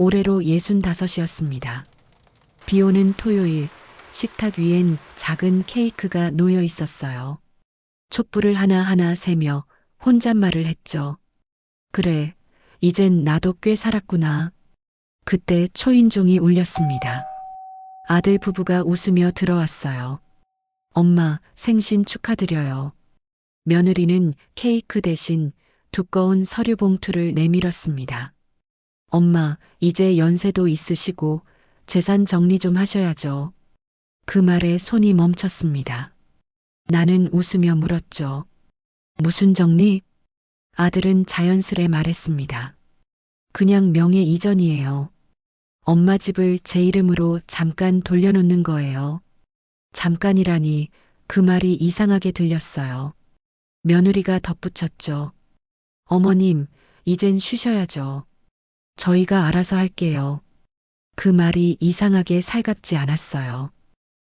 올해로 65이었습니다. 비 오는 토요일, 식탁 위엔 작은 케이크가 놓여 있었어요. 촛불을 하나하나 세며 혼잣말을 했죠. 그래, 이젠 나도 꽤 살았구나. 그때 초인종이 울렸습니다. 아들 부부가 웃으며 들어왔어요. 엄마, 생신 축하드려요. 며느리는 케이크 대신 두꺼운 서류 봉투를 내밀었습니다. 엄마, 이제 연세도 있으시고 재산 정리 좀 하셔야죠. 그 말에 손이 멈췄습니다. 나는 웃으며 물었죠. 무슨 정리? 아들은 자연스레 말했습니다. 그냥 명예 이전이에요. 엄마 집을 제 이름으로 잠깐 돌려놓는 거예요. 잠깐이라니 그 말이 이상하게 들렸어요. 며느리가 덧붙였죠. 어머님, 이젠 쉬셔야죠. 저희가 알아서 할게요. 그 말이 이상하게 살갑지 않았어요.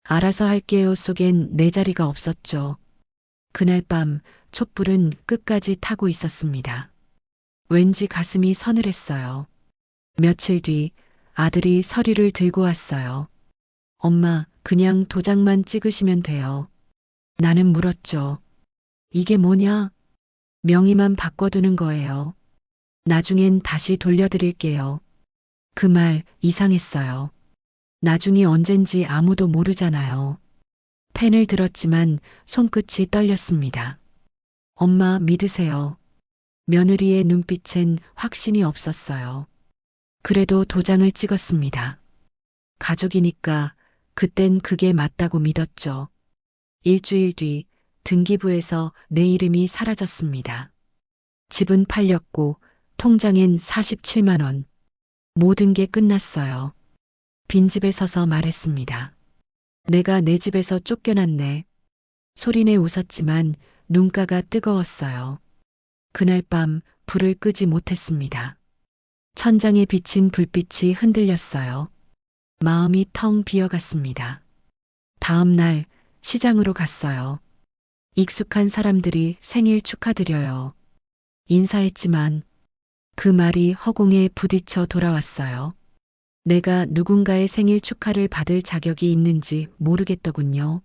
알아서 할게요 속엔 내 자리가 없었죠. 그날 밤 촛불은 끝까지 타고 있었습니다. 왠지 가슴이 서늘했어요. 며칠 뒤 아들이 서류를 들고 왔어요. 엄마, 그냥 도장만 찍으시면 돼요. 나는 물었죠. 이게 뭐냐? 명의만 바꿔두는 거예요. 나중엔 다시 돌려드릴게요. 그 말 이상했어요. 나중이 언젠지 아무도 모르잖아요. 펜을 들었지만 손끝이 떨렸습니다. 엄마 믿으세요. 며느리의 눈빛엔 확신이 없었어요. 그래도 도장을 찍었습니다. 가족이니까 그땐 그게 맞다고 믿었죠. 일주일 뒤 등기부에서 내 이름이 사라졌습니다. 집은 팔렸고 통장엔 47만 원. 모든 게 끝났어요. 빈집에 서서 말했습니다. 내가 내 집에서 쫓겨났네. 소리내 웃었지만 눈가가 뜨거웠어요. 그날 밤 불을 끄지 못했습니다. 천장에 비친 불빛이 흔들렸어요. 마음이 텅 비어갔습니다. 다음 날 시장으로 갔어요. 익숙한 사람들이 생일 축하드려요. 인사했지만 그 말이 허공에 부딪혀 돌아왔어요. 내가 누군가의 생일 축하를 받을 자격이 있는지 모르겠더군요.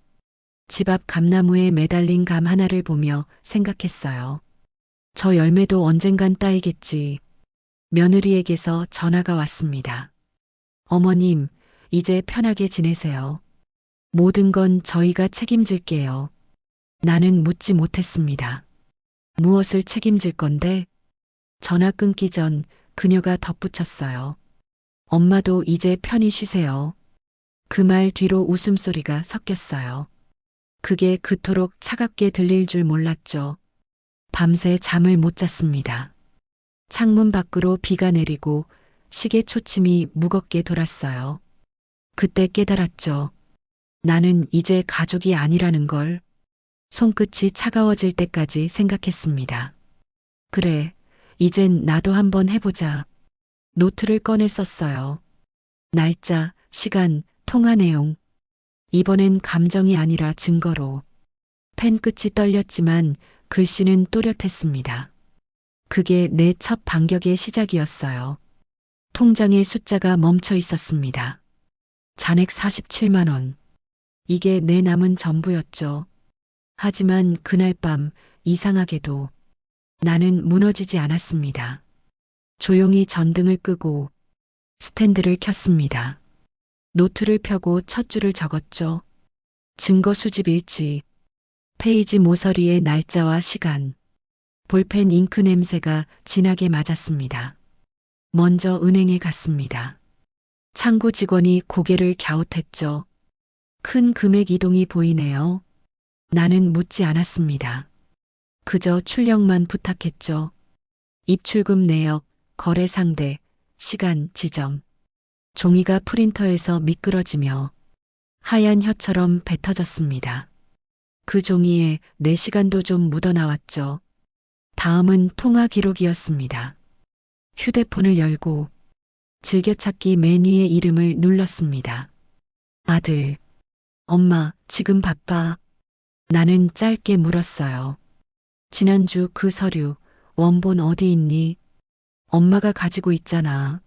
집 앞 감나무에 매달린 감 하나를 보며 생각했어요. 저 열매도 언젠간 따이겠지. 며느리에게서 전화가 왔습니다. 어머님, 이제 편하게 지내세요. 모든 건 저희가 책임질게요. 나는 묻지 못했습니다. 무엇을 책임질 건데? 전화 끊기 전 그녀가 덧붙였어요. 엄마도 이제 편히 쉬세요. 그 말 뒤로 웃음소리가 섞였어요. 그게 그토록 차갑게 들릴 줄 몰랐죠. 밤새 잠을 못 잤습니다. 창문 밖으로 비가 내리고 시계 초침이 무겁게 돌았어요. 그때 깨달았죠. 나는 이제 가족이 아니라는 걸 손끝이 차가워질 때까지 생각했습니다. 그래, 이젠 나도 한번 해보자. 노트를 꺼내 썼어요. 날짜, 시간, 통화 내용. 이번엔 감정이 아니라 증거로. 펜 끝이 떨렸지만 글씨는 또렷했습니다. 그게 내 첫 반격의 시작이었어요. 통장에 숫자가 멈춰 있었습니다. 잔액 47만 원. 이게 내 남은 전부였죠. 하지만 그날 밤 이상하게도 나는 무너지지 않았습니다. 조용히 전등을 끄고 스탠드를 켰습니다. 노트를 펴고 첫 줄을 적었죠. 증거 수집 일지, 페이지 모서리의 날짜와 시간, 볼펜 잉크 냄새가 진하게 맞았습니다. 먼저 은행에 갔습니다. 창구 직원이 고개를 갸웃했죠. 큰 금액 이동이 보이네요. 나는 묻지 않았습니다. 그저 출력만 부탁했죠. 입출금 내역, 거래 상대, 시간, 지점. 종이가 프린터에서 미끄러지며 하얀 혀처럼 뱉어졌습니다. 그 종이에 내 시간도 좀 묻어나왔죠. 다음은 통화 기록이었습니다. 휴대폰을 열고 즐겨찾기 메뉴의 이름을 눌렀습니다. 아들, 엄마, 지금 바빠. 나는 짧게 물었어요. 지난주 그 서류, 원본 어디 있니? 엄마가 가지고 있잖아.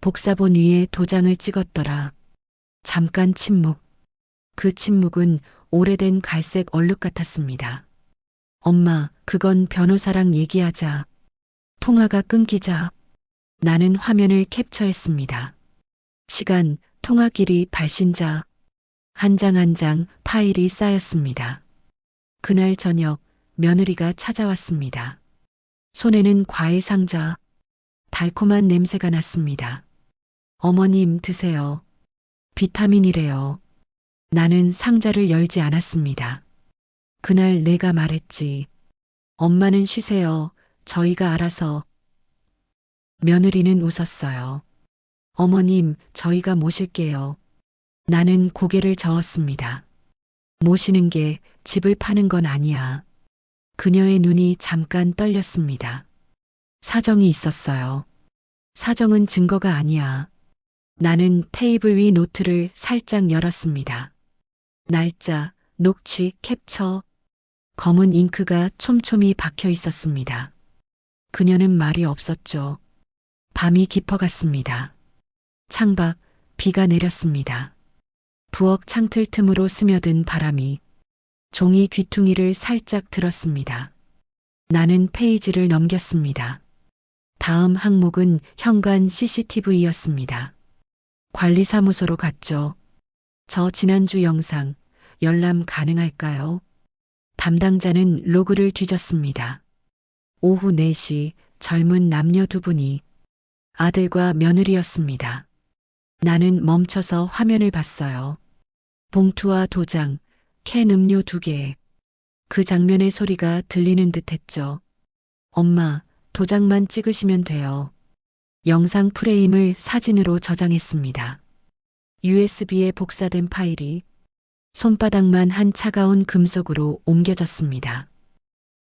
복사본 위에 도장을 찍었더라. 잠깐 침묵. 그 침묵은 오래된 갈색 얼룩 같았습니다. 엄마, 그건 변호사랑 얘기하자. 통화가 끊기자. 나는 화면을 캡처했습니다. 시간, 통화 길이, 발신자. 한 장 한 장 파일이 쌓였습니다. 그날 저녁 며느리가 찾아왔습니다. 손에는 과일 상자. 달콤한 냄새가 났습니다. 어머님 드세요. 비타민이래요. 나는 상자를 열지 않았습니다. 그날 내가 말했지. 엄마는 쉬세요. 저희가 알아서. 며느리는 웃었어요. 어머님, 저희가 모실게요. 나는 고개를 저었습니다. 모시는 게 집을 파는 건 아니야. 그녀의 눈이 잠깐 떨렸습니다. 사정이 있었어요. 사정은 증거가 아니야. 나는 테이블 위 노트를 살짝 열었습니다. 날짜, 녹취, 캡처. 검은 잉크가 촘촘히 박혀 있었습니다. 그녀는 말이 없었죠. 밤이 깊어갔습니다. 창밖, 비가 내렸습니다. 부엌 창틀 틈으로 스며든 바람이 종이 귀퉁이를 살짝 들었습니다. 나는 페이지를 넘겼습니다. 다음 항목은 현관 CCTV였습니다. 관리사무소로 갔죠. 저 지난주 영상 열람 가능할까요? 담당자는 로그를 뒤졌습니다. 오후 4시 젊은 남녀 두 분이 아들과 며느리였습니다. 나는 멈춰서 화면을 봤어요. 봉투와 도장, 캔 음료 두 개. 그 장면의 소리가 들리는 듯 했죠. 엄마, 도장만 찍으시면 돼요. 영상 프레임을 사진으로 저장했습니다. USB에 복사된 파일이 손바닥만 한 차가운 금속으로 옮겨졌습니다.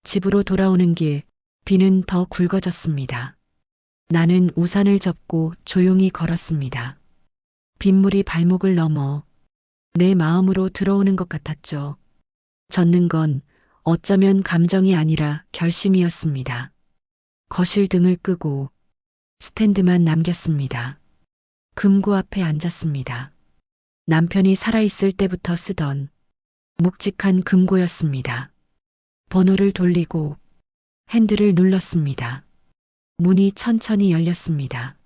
집으로 돌아오는 길, 비는 더 굵어졌습니다. 나는 우산을 접고 조용히 걸었습니다. 빗물이 발목을 넘어 내 마음으로 들어오는 것 같았죠. 젖는 건 어쩌면 감정이 아니라 결심이었습니다. 거실 등을 끄고 스탠드만 남겼습니다. 금고 앞에 앉았습니다. 남편이 살아있을 때부터 쓰던 묵직한 금고였습니다. 번호를 돌리고 핸들을 눌렀습니다. 문이 천천히 열렸습니다.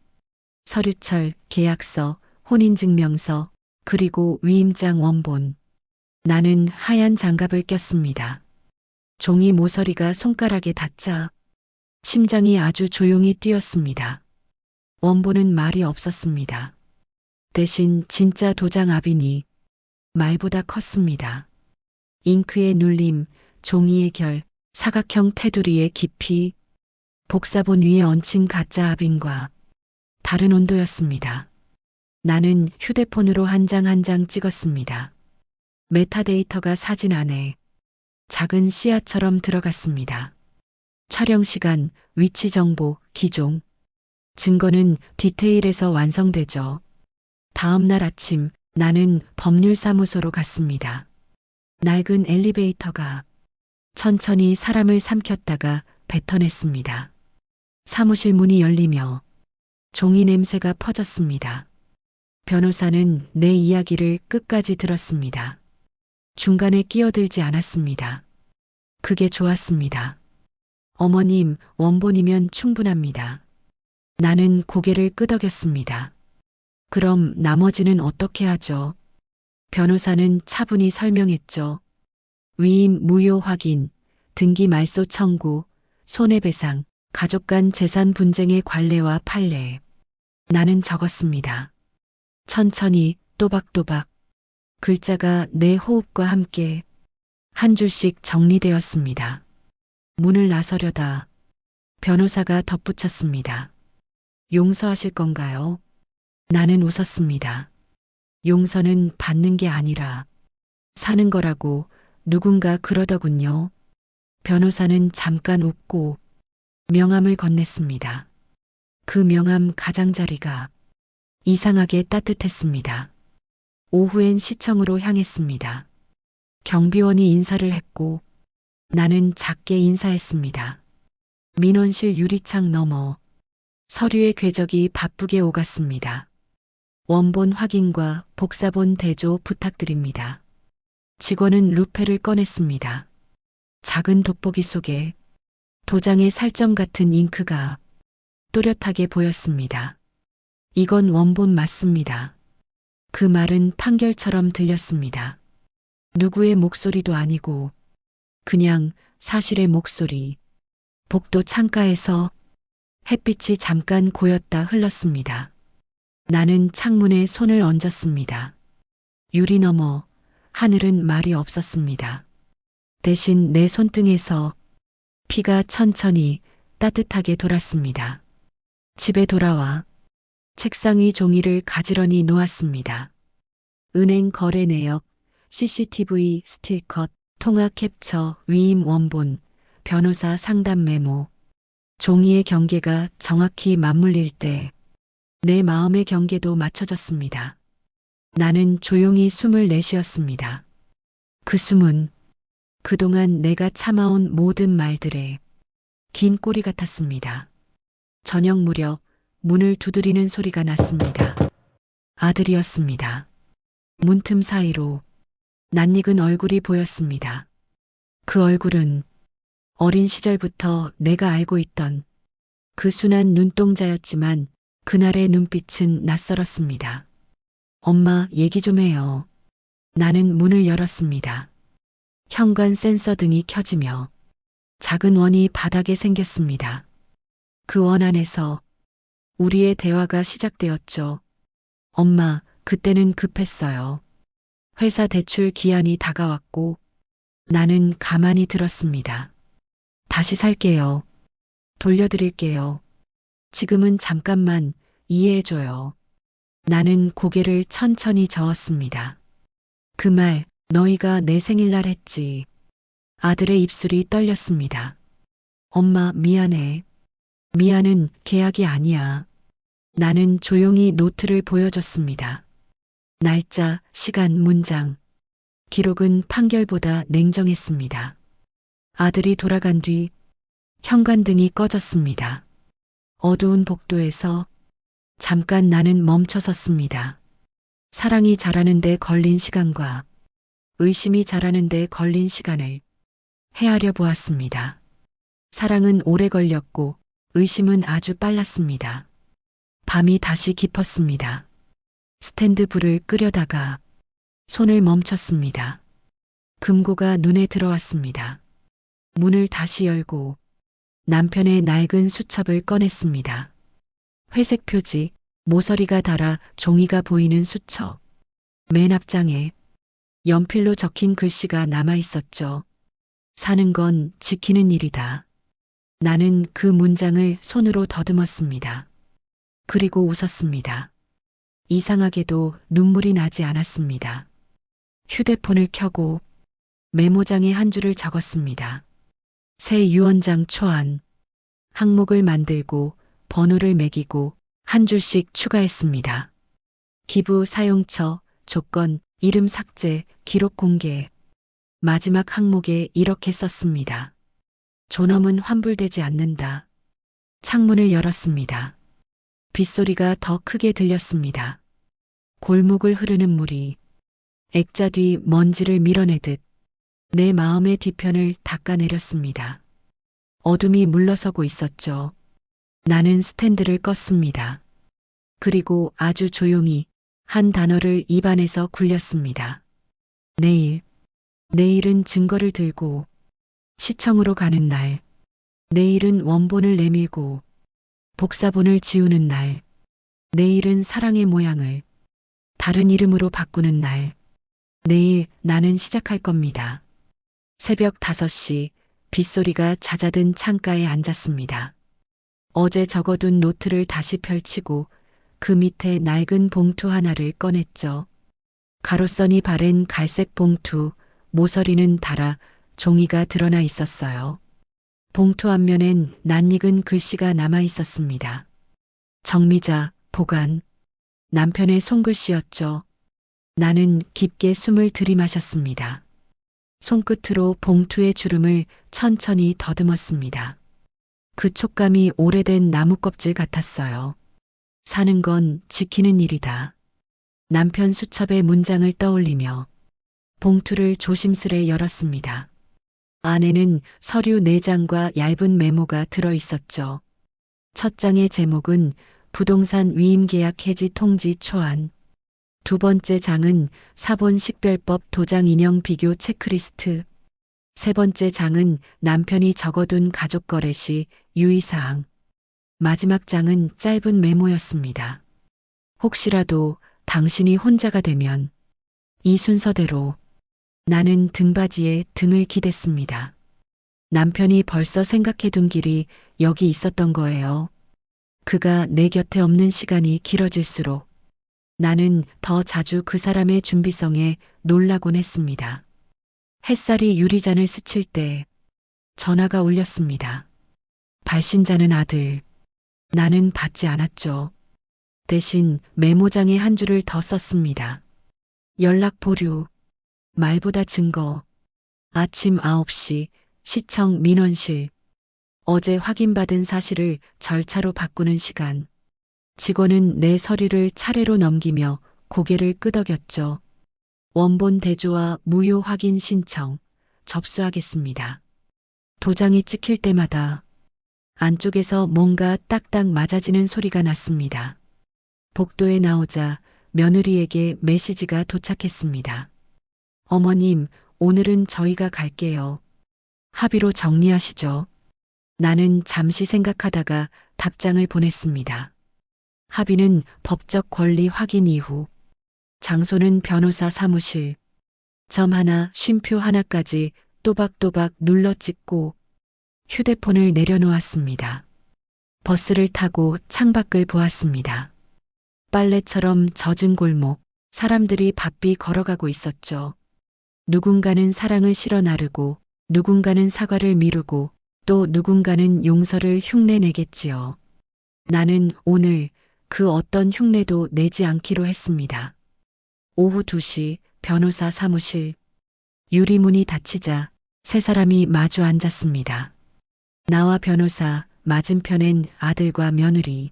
서류철, 계약서, 혼인증명서, 그리고 위임장 원본. 나는 하얀 장갑을 꼈습니다. 종이 모서리가 손가락에 닿자 심장이 아주 조용히 뛰었습니다. 원본은 말이 없었습니다. 대신 진짜 도장 압인이 말보다 컸습니다. 잉크의 눌림, 종이의 결, 사각형 테두리의 깊이, 복사본 위에 얹힌 가짜 압인과 다른 온도였습니다. 나는 휴대폰으로 한장 한 장 찍었습니다. 메타데이터가 사진 안에 작은 씨앗처럼 들어갔습니다. 촬영 시간, 위치 정보, 기종. 증거는 디테일에서 완성되죠. 다음 날 아침 나는 법률사무소로 갔습니다. 낡은 엘리베이터가 천천히 사람을 삼켰다가 뱉어냈습니다. 사무실 문이 열리며 종이 냄새가 퍼졌습니다. 변호사는 내 이야기를 끝까지 들었습니다. 중간에 끼어들지 않았습니다. 그게 좋았습니다. 어머님, 원본이면 충분합니다. 나는 고개를 끄덕였습니다. 그럼 나머지는 어떻게 하죠? 변호사는 차분히 설명했죠. 위임 무효 확인, 등기 말소 청구, 손해배상, 가족 간 재산 분쟁의 관례와 판례. 나는 적었습니다. 천천히 또박또박 글자가 내 호흡과 함께 한 줄씩 정리되었습니다. 문을 나서려다 변호사가 덧붙였습니다. 용서하실 건가요? 나는 웃었습니다. 용서는 받는 게 아니라 사는 거라고 누군가 그러더군요. 변호사는 잠깐 웃고 명함을 건넸습니다. 그 명함 가장자리가 이상하게 따뜻했습니다. 오후엔 시청으로 향했습니다. 경비원이 인사를 했고 나는 작게 인사했습니다. 민원실 유리창 너머 서류의 궤적이 바쁘게 오갔습니다. 원본 확인과 복사본 대조 부탁드립니다. 직원은 루페를 꺼냈습니다. 작은 돋보기 속에 도장의 살점 같은 잉크가 또렷하게 보였습니다. 이건 원본 맞습니다. 그 말은 판결처럼 들렸습니다. 누구의 목소리도 아니고 그냥 사실의 목소리. 복도 창가에서 햇빛이 잠깐 고였다 흘렀습니다. 나는 창문에 손을 얹었습니다. 유리 너머 하늘은 말이 없었습니다. 대신 내 손등에서 피가 천천히 따뜻하게 돌았습니다. 집에 돌아와 책상 위 종이를 가지런히 놓았습니다. 은행 거래 내역, CCTV 스틸컷, 통화 캡처, 위임 원본, 변호사 상담 메모. 종이의 경계가 정확히 맞물릴 때 내 마음의 경계도 맞춰졌습니다. 나는 조용히 숨을 내쉬었습니다. 그 숨은 그동안 내가 참아온 모든 말들의 긴 꼬리 같았습니다. 저녁 무렵 문을 두드리는 소리가 났습니다. 아들이었습니다. 문틈 사이로 낯익은 얼굴이 보였습니다. 그 얼굴은 어린 시절부터 내가 알고 있던 그 순한 눈동자였지만 그날의 눈빛은 낯설었습니다. 엄마 얘기 좀 해요. 나는 문을 열었습니다. 현관 센서 등이 켜지며 작은 원이 바닥에 생겼습니다. 그 원 안에서 우리의 대화가 시작되었죠. 엄마, 그때는 급했어요. 회사 대출 기한이 다가왔고 나는 가만히 들었습니다. 다시 살게요. 돌려드릴게요. 지금은 잠깐만 이해해줘요. 나는 고개를 천천히 저었습니다. 그 말 너희가 내 생일날 했지. 아들의 입술이 떨렸습니다. 엄마 미안해. 미안은 계약이 아니야. 나는 조용히 노트를 보여줬습니다. 날짜, 시간, 문장. 기록은 판결보다 냉정했습니다. 아들이 돌아간 뒤 현관등이 꺼졌습니다. 어두운 복도에서 잠깐 나는 멈춰 섰습니다. 사랑이 자라는데 걸린 시간과 의심이 자라는데 걸린 시간을 헤아려 보았습니다. 사랑은 오래 걸렸고 의심은 아주 빨랐습니다. 밤이 다시 깊었습니다. 스탠드 불을 끄려다가 손을 멈췄습니다. 금고가 눈에 들어왔습니다. 문을 다시 열고 남편의 낡은 수첩을 꺼냈습니다. 회색 표지, 모서리가 달아 종이가 보이는 수첩. 맨 앞장에 연필로 적힌 글씨가 남아 있었죠. 사는 건 지키는 일이다. 나는 그 문장을 손으로 더듬었습니다. 그리고 웃었습니다. 이상하게도 눈물이 나지 않았습니다. 휴대폰을 켜고 메모장에 한 줄을 적었습니다. 새 유언장 초안. 항목을 만들고 번호를 매기고 한 줄씩 추가했습니다. 기부 사용처, 조건, 이름 삭제, 기록 공개. 마지막 항목에 이렇게 썼습니다. 존엄은 환불되지 않는다. 창문을 열었습니다. 빗소리가 더 크게 들렸습니다. 골목을 흐르는 물이 액자 뒤 먼지를 밀어내듯 내 마음의 뒤편을 닦아내렸습니다. 어둠이 물러서고 있었죠. 나는 스탠드를 껐습니다. 그리고 아주 조용히 한 단어를 입안에서 굴렸습니다. 내일. 내일은 증거를 들고 시청으로 가는 날. 내일은 원본을 내밀고 복사본을 지우는 날. 내일은 사랑의 모양을 다른 이름으로 바꾸는 날. 내일 나는 시작할 겁니다. 새벽 5시 빗소리가 잦아든 창가에 앉았습니다. 어제 적어둔 노트를 다시 펼치고 그 밑에 낡은 봉투 하나를 꺼냈죠. 가로선이 바른 갈색 봉투, 모서리는 달아 종이가 드러나 있었어요. 봉투 앞면엔 낯익은 글씨가 남아 있었습니다. 정미자, 보관. 남편의 손글씨였죠. 나는 깊게 숨을 들이마셨습니다. 손끝으로 봉투의 주름을 천천히 더듬었습니다. 그 촉감이 오래된 나무 껍질 같았어요. 사는 건 지키는 일이다. 남편 수첩의 문장을 떠올리며 봉투를 조심스레 열었습니다. 안에는 서류 4장과 얇은 메모가 들어 있었죠. 첫 장의 제목은 부동산 위임계약 해지 통지 초안. 두 번째 장은 사본 식별법 도장 인형 비교 체크리스트. 세 번째 장은 남편이 적어둔 가족 거래 시 유의사항. 마지막 장은 짧은 메모였습니다. 혹시라도 당신이 혼자가 되면 이 순서대로 나는 등받이에 등을 기댔습니다. 남편이 벌써 생각해둔 길이 여기 있었던 거예요. 그가 내 곁에 없는 시간이 길어질수록 나는 더 자주 그 사람의 준비성에 놀라곤 했습니다. 햇살이 유리잔을 스칠 때 전화가 울렸습니다. 발신자는 아들. 나는 받지 않았죠. 대신 메모장에 한 줄을 더 썼습니다. 연락 보류. 말보다 증거. 아침 9시 시청 민원실. 어제 확인받은 사실을 절차로 바꾸는 시간. 직원은 내 서류를 차례로 넘기며 고개를 끄덕였죠. 원본 대조와 무효 확인 신청 접수하겠습니다. 도장이 찍힐 때마다 안쪽에서 뭔가 딱딱 맞아지는 소리가 났습니다. 복도에 나오자 며느리에게 메시지가 도착했습니다. 어머님, 오늘은 저희가 갈게요. 합의로 정리하시죠. 나는 잠시 생각하다가 답장을 보냈습니다. 합의는 법적 권리 확인 이후, 장소는 변호사 사무실, 점 하나, 쉼표 하나까지 또박또박 눌러 찍고 휴대폰을 내려놓았습니다. 버스를 타고 창밖을 보았습니다. 빨래처럼 젖은 골목, 사람들이 바삐 걸어가고 있었죠. 누군가는 사랑을 실어 나르고, 누군가는 사과를 미루고, 또 누군가는 용서를 흉내내겠지요. 나는 오늘 그 어떤 흉내도 내지 않기로 했습니다. 오후 2시 변호사 사무실. 유리문이 닫히자 세 사람이 마주 앉았습니다. 나와 변호사, 맞은편엔 아들과 며느리.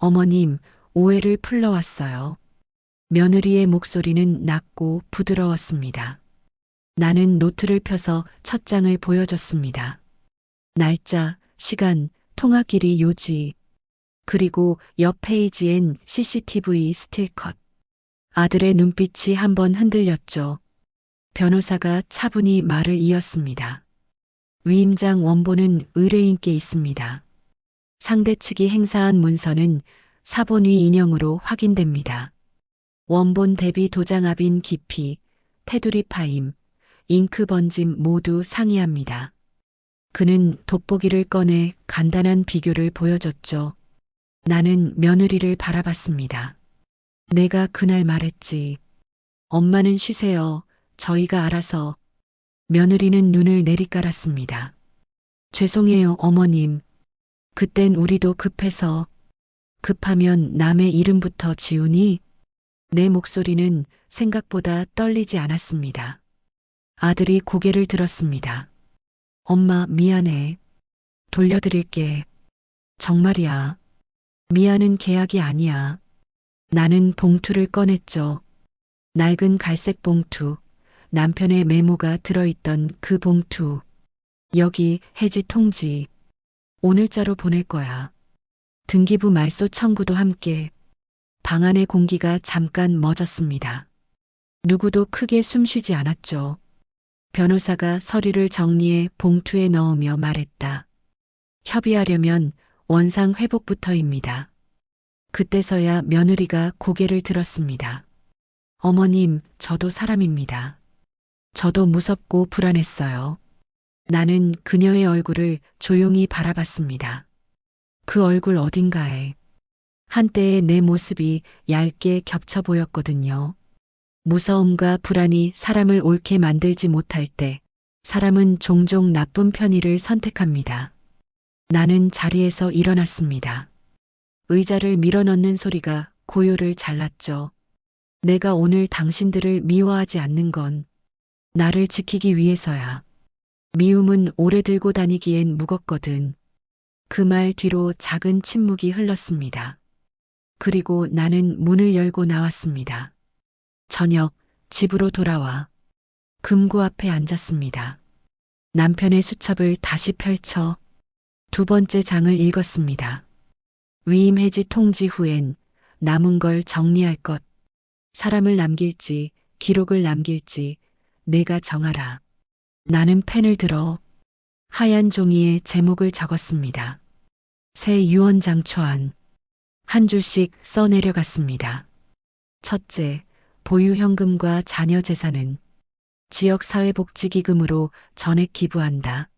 어머님, 오해를 풀러 왔어요. 며느리의 목소리는 낮고 부드러웠습니다. 나는 노트를 펴서 첫 장을 보여줬습니다. 날짜, 시간, 통화 길이 요지. 그리고 옆 페이지엔 CCTV 스틸컷. 아들의 눈빛이 한번 흔들렸죠. 변호사가 차분히 말을 이었습니다. 위임장 원본은 의뢰인께 있습니다. 상대 측이 행사한 문서는 사본위 인형으로 확인됩니다. 원본 대비 도장압인 깊이, 테두리 파임, 잉크 번짐 모두 상이합니다. 그는 돋보기를 꺼내 간단한 비교를 보여줬죠. 나는 며느리를 바라봤습니다. 내가 그날 말했지. 엄마는 쉬세요. 저희가 알아서. 며느리는 눈을 내리깔았습니다. 죄송해요, 어머님. 그땐 우리도 급해서. 급하면 남의 이름부터 지우니? 내 목소리는 생각보다 떨리지 않았습니다. 아들이 고개를 들었습니다. 엄마, 미안해. 돌려드릴게. 정말이야. 미안은 계약이 아니야. 나는 봉투를 꺼냈죠. 낡은 갈색 봉투, 남편의 메모가 들어있던 그 봉투. 여기 해지 통지. 오늘자로 보낼 거야. 등기부 말소 청구도 함께. 방 안의 공기가 잠깐 멎었습니다. 누구도 크게 숨쉬지 않았죠. 변호사가 서류를 정리해 봉투에 넣으며 말했다. 협의하려면 원상 회복부터입니다. 그때서야 며느리가 고개를 들었습니다. 어머님, 저도 사람입니다. 저도 무섭고 불안했어요. 나는 그녀의 얼굴을 조용히 바라봤습니다. 그 얼굴 어딘가에 한때의 내 모습이 얇게 겹쳐 보였거든요. 무서움과 불안이 사람을 옳게 만들지 못할 때 사람은 종종 나쁜 편의를 선택합니다. 나는 자리에서 일어났습니다. 의자를 밀어넣는 소리가 고요를 잘랐죠. 내가 오늘 당신들을 미워하지 않는 건 나를 지키기 위해서야. 미움은 오래 들고 다니기엔 무겁거든. 그 말 뒤로 작은 침묵이 흘렀습니다. 그리고 나는 문을 열고 나왔습니다. 저녁 집으로 돌아와 금고 앞에 앉았습니다. 남편의 수첩을 다시 펼쳐 두 번째 장을 읽었습니다. 위임 해지 통지 후엔 남은 걸 정리할 것, 사람을 남길지 기록을 남길지 내가 정하라. 나는 펜을 들어 하얀 종이에 제목을 적었습니다. 새 유언장 초안 한 줄씩 써내려갔습니다. 첫째, 보유 현금과 자녀 재산은 지역사회복지기금으로 전액 기부한다.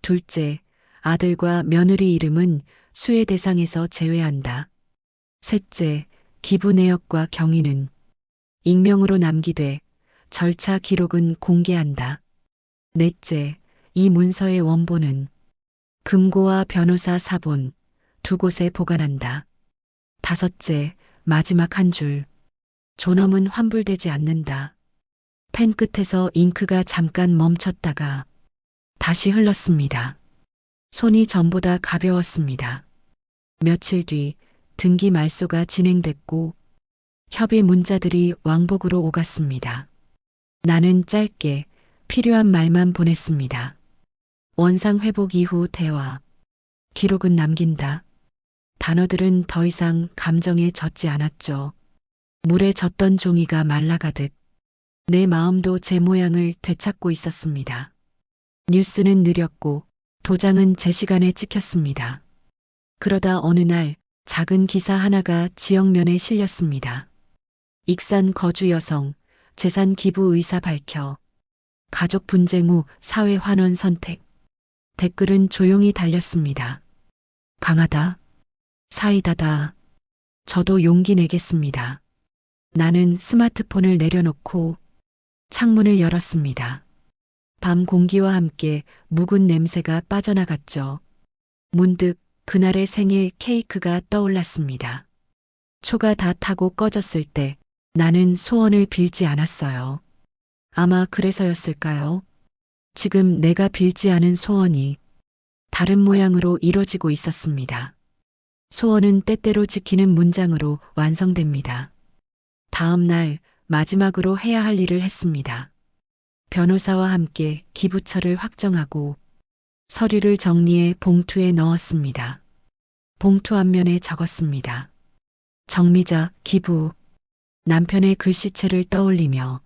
둘째, 아들과 며느리 이름은 수혜 대상에서 제외한다. 셋째, 기부 내역과 경위는 익명으로 남기되 절차 기록은 공개한다. 넷째, 이 문서의 원본은 금고와 변호사 사본 두 곳에 보관한다. 다섯째, 마지막 한 줄. 존엄은 환불되지 않는다. 펜 끝에서 잉크가 잠깐 멈췄다가 다시 흘렀습니다. 손이 전보다 가벼웠습니다. 며칠 뒤 등기 말소가 진행됐고 협의 문자들이 왕복으로 오갔습니다. 나는 짧게 필요한 말만 보냈습니다. 원상 회복 이후 대화. 기록은 남긴다. 단어들은 더 이상 감정에 젖지 않았죠. 물에 젖던 종이가 말라가듯 내 마음도 제 모양을 되찾고 있었습니다. 뉴스는 느렸고 도장은 제 시간에 찍혔습니다. 그러다 어느 날 작은 기사 하나가 지역면에 실렸습니다. 익산 거주 여성 재산 기부 의사 밝혀 가족 분쟁 후 사회 환원 선택 댓글은 조용히 달렸습니다. 강하다. 사이다다. 저도 용기 내겠습니다. 나는 스마트폰을 내려놓고 창문을 열었습니다. 밤 공기와 함께 묵은 냄새가 빠져나갔죠. 문득 그날의 생일 케이크가 떠올랐습니다. 초가 다 타고 꺼졌을 때 나는 소원을 빌지 않았어요. 아마 그래서였을까요? 지금 내가 빌지 않은 소원이 다른 모양으로 이뤄지고 있었습니다. 소원은 때때로 지키는 문장으로 완성됩니다. 다음 날 마지막으로 해야 할 일을 했습니다. 변호사와 함께 기부처를 확정하고 서류를 정리해 봉투에 넣었습니다. 봉투 앞면에 적었습니다. 정미자 기부 남편의 글씨체를 떠올리며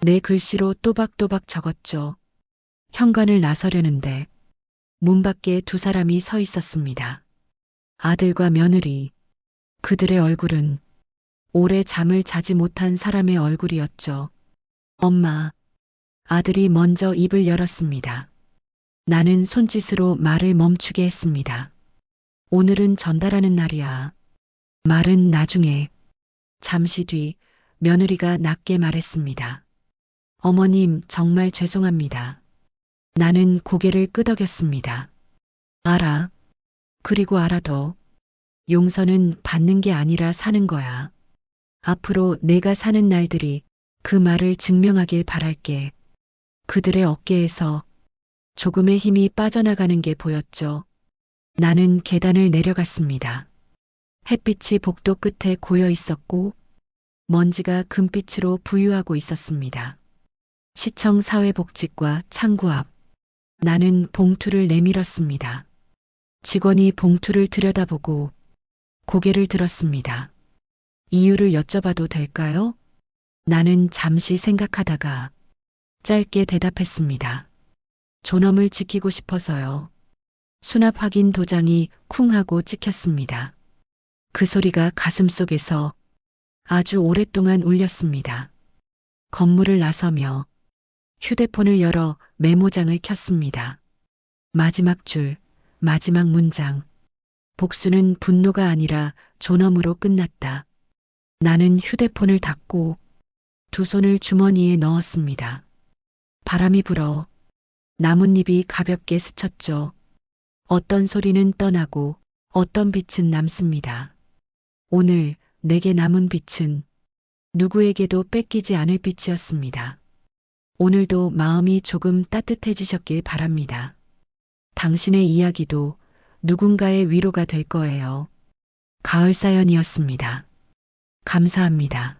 내 글씨로 또박또박 적었죠. 현관을 나서려는데 문 밖에 두 사람이 서 있었습니다. 아들과 며느리. 그들의 얼굴은 오래 잠을 자지 못한 사람의 얼굴이었죠. 엄마. 아들이 먼저 입을 열었습니다. 나는 손짓으로 말을 멈추게 했습니다. 오늘은 전달하는 날이야. 말은 나중에. 잠시 뒤 며느리가 낮게 말했습니다. 어머님, 정말 죄송합니다. 나는 고개를 끄덕였습니다. 알아. 그리고 알아도 용서는 받는 게 아니라 사는 거야. 앞으로 내가 사는 날들이 그 말을 증명하길 바랄게. 그들의 어깨에서 조금의 힘이 빠져나가는 게 보였죠. 나는 계단을 내려갔습니다. 햇빛이 복도 끝에 고여 있었고 먼지가 금빛으로 부유하고 있었습니다. 시청 사회복지과 창구 앞. 나는 봉투를 내밀었습니다. 직원이 봉투를 들여다보고 고개를 들었습니다. 이유를 여쭤봐도 될까요? 나는 잠시 생각하다가 짧게 대답했습니다. 존엄을 지키고 싶어서요. 수납 확인 도장이 쿵 하고 찍혔습니다. 그 소리가 가슴 속에서 아주 오랫동안 울렸습니다. 건물을 나서며 휴대폰을 열어 메모장을 켰습니다. 마지막 줄, 마지막 문장. 복수는 분노가 아니라 존엄으로 끝났다. 나는 휴대폰을 닫고 두 손을 주머니에 넣었습니다. 바람이 불어 나뭇잎이 가볍게 스쳤죠. 어떤 소리는 떠나고 어떤 빛은 남습니다. 오늘 내게 남은 빛은 누구에게도 뺏기지 않을 빛이었습니다. 오늘도 마음이 조금 따뜻해지셨길 바랍니다. 당신의 이야기도 누군가의 위로가 될 거예요. 가을 사연이었습니다. 감사합니다.